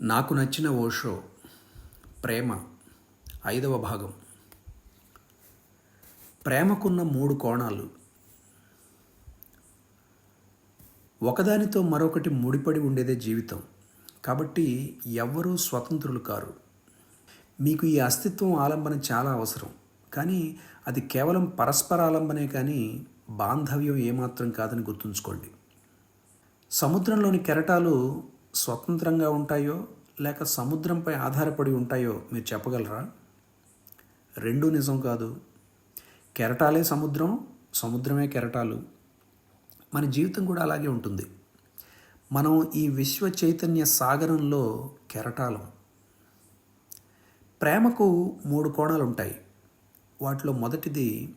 నాకు నచ్చిన ఓషో ప్రేమ ఐదవ భాగం. ప్రేమకున్న మూడు కోణాలు. ఒకదానితో మరొకటి ముడిపడి ఉండేదే జీవితం. కాబట్టి ఎవ్వరూ స్వతంత్రులు కారు. మీకు ఈ అస్తిత్వం ఆలంబన చాలా అవసరం. కానీ అది కేవలం పరస్పర ఆలంబనే కానీ బాంధవ్యం ఏమాత్రం కాదని గుర్తుంచుకోండి. సముద్రంలోని కెరటాలు స్వతంత్రంగా ఉంటాయో లేక సముద్రంపై ఆధారపడి ఉంటాయో మీరు చెప్పగలరా? రెండూ నిజం కాదు. కెరటాలే సముద్రం సముద్రమే కెరటాలు. మన జీవితం కూడా అలాగే ఉంటుంది. మనం ఈ విశ్వ చైతన్య సాగరంలో కెరటాలం. ప్రేమకు మూడు కోణాలు ఉంటాయి వాటిలో మొదటిది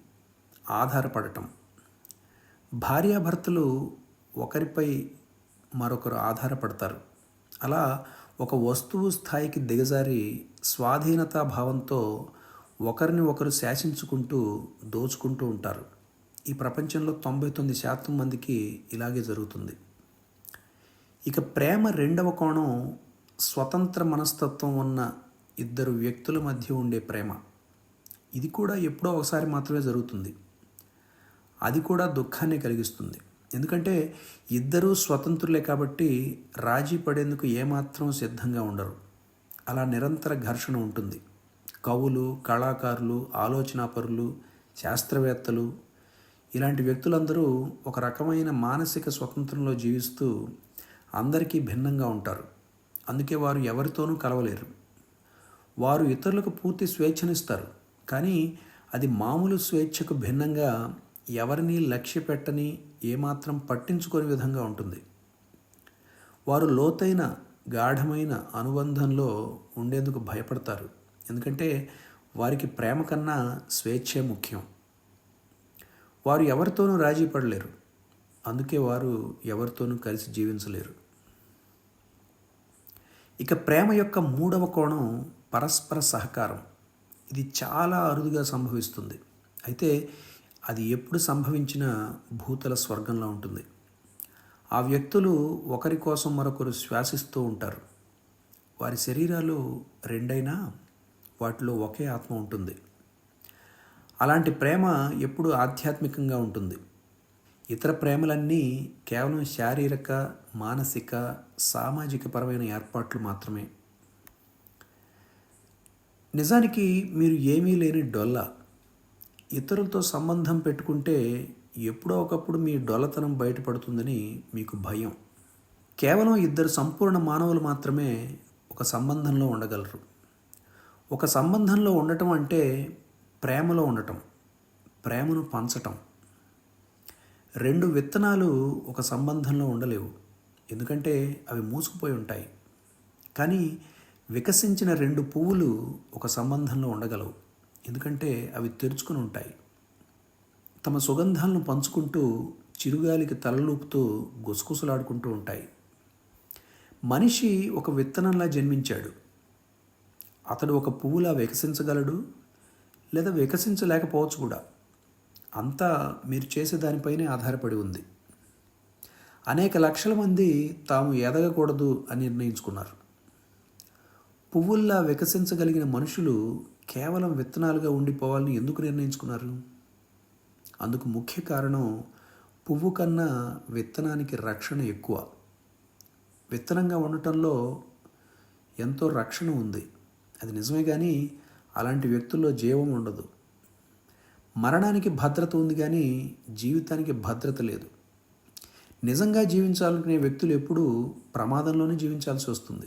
ఆధారపడటం. భార్యాభర్తలు ఒకరిపై మరొకరు ఆధారపడతారు. అలా ఒక వస్తువు స్థాయికి దిగజారి స్వాధీనతా భావంతో ఒకరిని ఒకరు శాసించుకుంటూ దోచుకుంటూ ఉంటారు. ఈ ప్రపంచంలో తొంభై తొమ్మిది శాతం మందికి ఇలాగే జరుగుతుంది. ఇక ప్రేమ రెండవ కోణం స్వతంత్ర మనస్తత్వం ఉన్న ఇద్దరు వ్యక్తుల మధ్య ఉండే ప్రేమ. ఇది కూడా ఎప్పుడో ఒకసారి మాత్రమే జరుగుతుంది. అది కూడా దుఃఖాన్ని కలిగిస్తుంది. ఎందుకంటే ఇద్దరూ స్వతంత్రులే కాబట్టి రాజీ పడేందుకు ఏమాత్రం సిద్ధంగా ఉండరు. అలా నిరంతర ఘర్షణ ఉంటుంది. కవులు కళాకారులు ఆలోచనాపరులు శాస్త్రవేత్తలు ఇలాంటి వ్యక్తులందరూ ఒక రకమైన మానసిక స్వతంత్రంలో జీవిస్తూ అందరికీ భిన్నంగా ఉంటారు. అందుకే వారు ఎవరితోనూ కలవలేరు. వారు ఇతరులకు పూర్తి స్వేచ్ఛనిస్తారు. కానీ అది మామూలు స్వేచ్ఛకు భిన్నంగా ఎవరిని లక్ష్య పెట్టని ఏమాత్రం పట్టించుకోని విధంగా ఉంటుంది. వారు లోతైన గాఢమైన అనుబంధంలో ఉండేందుకు భయపడతారు. ఎందుకంటే వారికి ప్రేమ కన్నా స్వేచ్ఛే ముఖ్యం. వారు ఎవరితోనూ రాజీ పడలేరు. అందుకే వారు ఎవరితోనూ కలిసి జీవించలేరు. ఇక ప్రేమ యొక్క మూడవ కోణం పరస్పర సహకారం. ఇది చాలా అరుదుగా సంభవిస్తుంది. అయితే అది ఎప్పుడు సంభవించిన భూతల స్వర్గంలో ఉంటుంది. ఆ వ్యక్తులు ఒకరి కోసం మరొకరు శ్వాసిస్తూ ఉంటారు. వారి శరీరాలు రెండైనా వాటిలో ఒకే ఆత్మ ఉంటుంది. అలాంటి ప్రేమ ఎప్పుడు ఆధ్యాత్మికంగా ఉంటుంది. ఇతర ప్రేమలన్నీ కేవలం శారీరక మానసిక సామాజిక పరమైన ఏర్పాట్లు మాత్రమే. నిజానికి మీరు ఏమీ లేని డొల్ల. ఇతరులతో సంబంధం పెట్టుకుంటే ఎప్పుడో ఒకప్పుడు మీ డొల్లతనం బయటపడుతుందని మీకు భయం. కేవలం ఇద్దరు సంపూర్ణ మానవులు మాత్రమే ఒక సంబంధంలో ఉండగలరు. ఒక సంబంధంలో ఉండటం అంటే ప్రేమలో ఉండటం ప్రేమను పంచటం. రెండు విత్తనాలు ఒక సంబంధంలో ఉండలేవు. ఎందుకంటే అవి మూసుకుపోయి ఉంటాయి. కానీ వికసించిన రెండు పువ్వులు ఒక సంబంధంలో ఉండగలవు. ఎందుకంటే అవి తెరుచుకుని ఉంటాయి. తమ సుగంధాలను పంచుకుంటూ చిరుగాలికి తలలూపుతూ గుసగుసలాడుకుంటూ ఉంటాయి. మనిషి ఒక విత్తనంలా జన్మించాడు. అతడు ఒక పువ్వులా వికసించగలడు లేదా వికసించలేకపోవచ్చు కూడా. అంతా మీరు చేసే దానిపైనే ఆధారపడి ఉంది. అనేక లక్షల మంది తాము ఎదగకూడదు అని నిర్ణయించుకున్నారు. పువ్వుల్లా వికసించగలిగిన మనుషులు కేవలం విత్తనాలుగా ఉండిపోవాలని ఎందుకు నిర్ణయించుకున్నారు? అందుకు ముఖ్య కారణం పువ్వు కన్నా విత్తనానికి రక్షణ ఎక్కువ. విత్తనంగా ఉండటంలో ఎంతో రక్షణ ఉంది. అది నిజమే కానీ అలాంటి వ్యక్తుల్లో జీవం ఉండదు. మరణానికి భద్రత ఉంది కానీ జీవితానికి భద్రత లేదు. నిజంగా జీవించాలనుకునే వ్యక్తులు ఎప్పుడూ ప్రమాదంలోనే జీవించాల్సి వస్తుంది.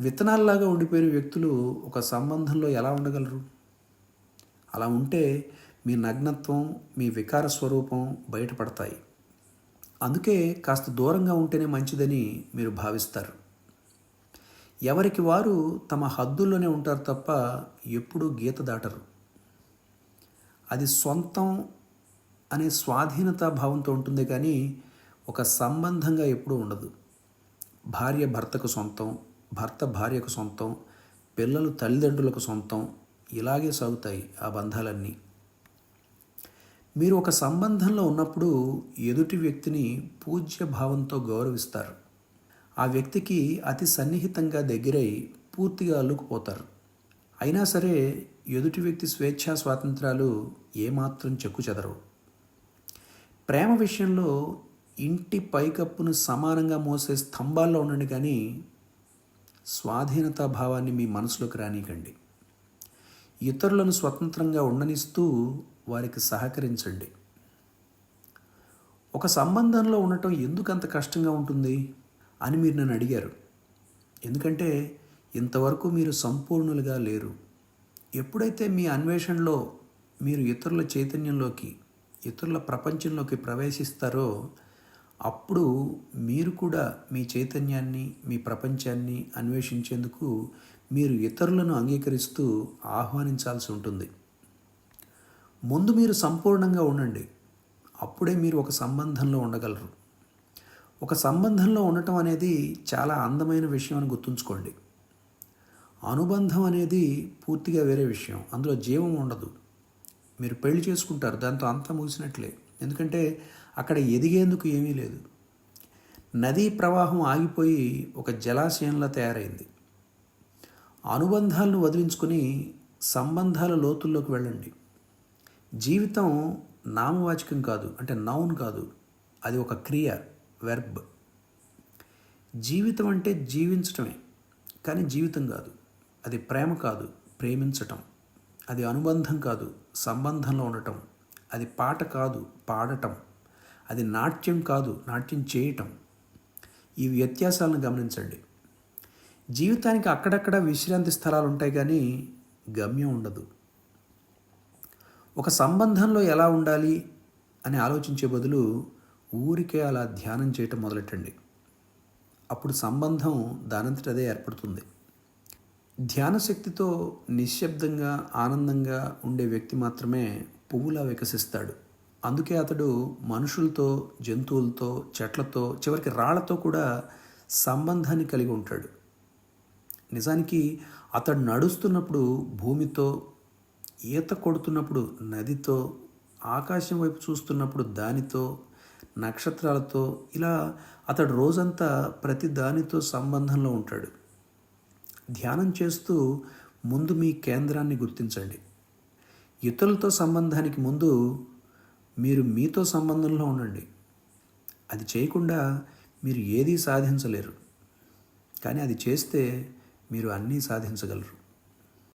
విత్తనాల్లాగా ఉండిపోయిన వ్యక్తులు ఒక సంబంధంలో ఎలా ఉండగలరు? అలా ఉంటే మీ నగ్నత్వం మీ వికార స్వరూపం బయటపడతాయి. అందుకే కాస్త దూరంగా ఉంటేనే మంచిదని మీరు భావిస్తారు. ఎవరికి వారు తమ హద్దుల్లోనే ఉంటారు తప్ప ఎప్పుడూ గీత దాటరు. అది సొంతం అనే స్వాధీనతా భావంతో ఉంటుంది కానీ ఒక సంబంధంగా ఎప్పుడూ ఉండదు. భార్య భర్తకు సొంతం భర్త భార్యకు సొంతం పిల్లలు తల్లిదండ్రులకు సొంతం ఇలాగే సాగుతాయి ఆ బంధాలన్నీ. మీరు ఒక సంబంధంలో ఉన్నప్పుడు ఎదుటి వ్యక్తిని పూజ్య భావంతో గౌరవిస్తారు. ఆ వ్యక్తికి అతి సన్నిహితంగా దగ్గరై పూర్తిగా అల్లుకుపోతారు. అయినా సరే ఎదుటి వ్యక్తి స్వేచ్ఛా స్వాతంత్రాలు ఏమాత్రం చెక్కు చెదరవు. ప్రేమ విషయంలో ఇంటి పైకప్పును సమానంగా మోసే స్తంభాల్లో ఉండండి కానీ స్వాధీనతా భావాన్ని మీ మనసులోకి రానికండి. ఇతరులను స్వతంత్రంగా ఉండనిస్తూ వారికి సహకరించండి. ఒక సంబంధంలో ఉండటం ఎందుకు అంత కష్టంగా ఉంటుంది అని మీరు నన్ను అడిగారు. ఎందుకంటే ఇంతవరకు మీరు సంపూర్ణులుగా లేరు. ఎప్పుడైతే మీ అన్వేషణలో మీరు ఇతరుల చైతన్యంలోకి ఇతరుల ప్రపంచంలోకి ప్రవేశిస్తారో అప్పుడు మీరు కూడా మీ చైతన్యాన్ని మీ ప్రపంచాన్ని అన్వేషించేందుకు మీరు ఇతరులను అంగీకరిస్తూ ఆహ్వానించాల్సి ఉంటుంది. ముందు మీరు సంపూర్ణంగా ఉండండి. అప్పుడే మీరు ఒక సంబంధంలో ఉండగలరు. ఒక సంబంధంలో ఉండటం అనేది చాలా అందమైన విషయం అని గుర్తుంచుకోండి. అనుబంధం అనేది పూర్తిగా వేరే విషయం. అందులో జీవం ఉండదు. మీరు పెళ్ళి చేసుకుంటారు. దాంతో అంతా ముగిసినట్లే. ఎందుకంటే అక్కడ ఎదిగేందుకు ఏమీ లేదు. నదీ ప్రవాహం ఆగిపోయి ఒక జలాశయంలా తయారైంది. అనుబంధాలను వదిలించుకొని సంబంధాల లోతుల్లోకి వెళ్ళండి. జీవితం నామవాచకం కాదు అంటే నౌన్ కాదు అది ఒక క్రియ వెర్బ్. జీవితం అంటే జీవించటమే కానీ జీవితం కాదు. అది ప్రేమ కాదు ప్రేమించటం. అది అనుబంధం కాదు సంబంధంలో ఉండటం. అది పాట కాదు పాడటం. అది నాట్యం కాదు నాట్యం చేయటం. ఈ వ్యత్యాసాలను గమనించండి. జీవితానికి అక్కడక్కడ విశ్రాంతి స్థలాలు ఉంటాయి కానీ గమ్యం ఉండదు. ఒక సంబంధంలో ఎలా ఉండాలి అని ఆలోచించే బదులు ఊరికే అలా ధ్యానం చేయటం మొదలెట్టండి. అప్పుడు సంబంధం దానంతటదే ఏర్పడుతుంది. ధ్యాన శక్తితో నిశ్శబ్దంగా ఆనందంగా ఉండే వ్యక్తి మాత్రమే పువ్వులా వికసిస్తాడు. అందుకే అతడు మనుషులతో జంతువులతో చెట్లతో చివరికి రాళ్ళతో కూడా సంబంధాన్ని కలిగి ఉంటాడు. నిజానికి అతడు నడుస్తున్నప్పుడు భూమితో ఈత కొడుతున్నప్పుడు నదితో ఆకాశం వైపు చూస్తున్నప్పుడు దానితో నక్షత్రాలతో ఇలా అతడు రోజంతా ప్రతి దానితో సంబంధంలో ఉంటాడు. ధ్యానం చేస్తూ ముందు మీ కేంద్రాన్ని గుర్తించండి. ఇతరులతో సంబంధానికి ముందు మీరు మీతో సంబంధంలో ఉండండి. అది చేయకుండా మీరు ఏదీ సాధించలేరు. కానీ అది చేస్తే మీరు అన్నీ సాధించగలరు.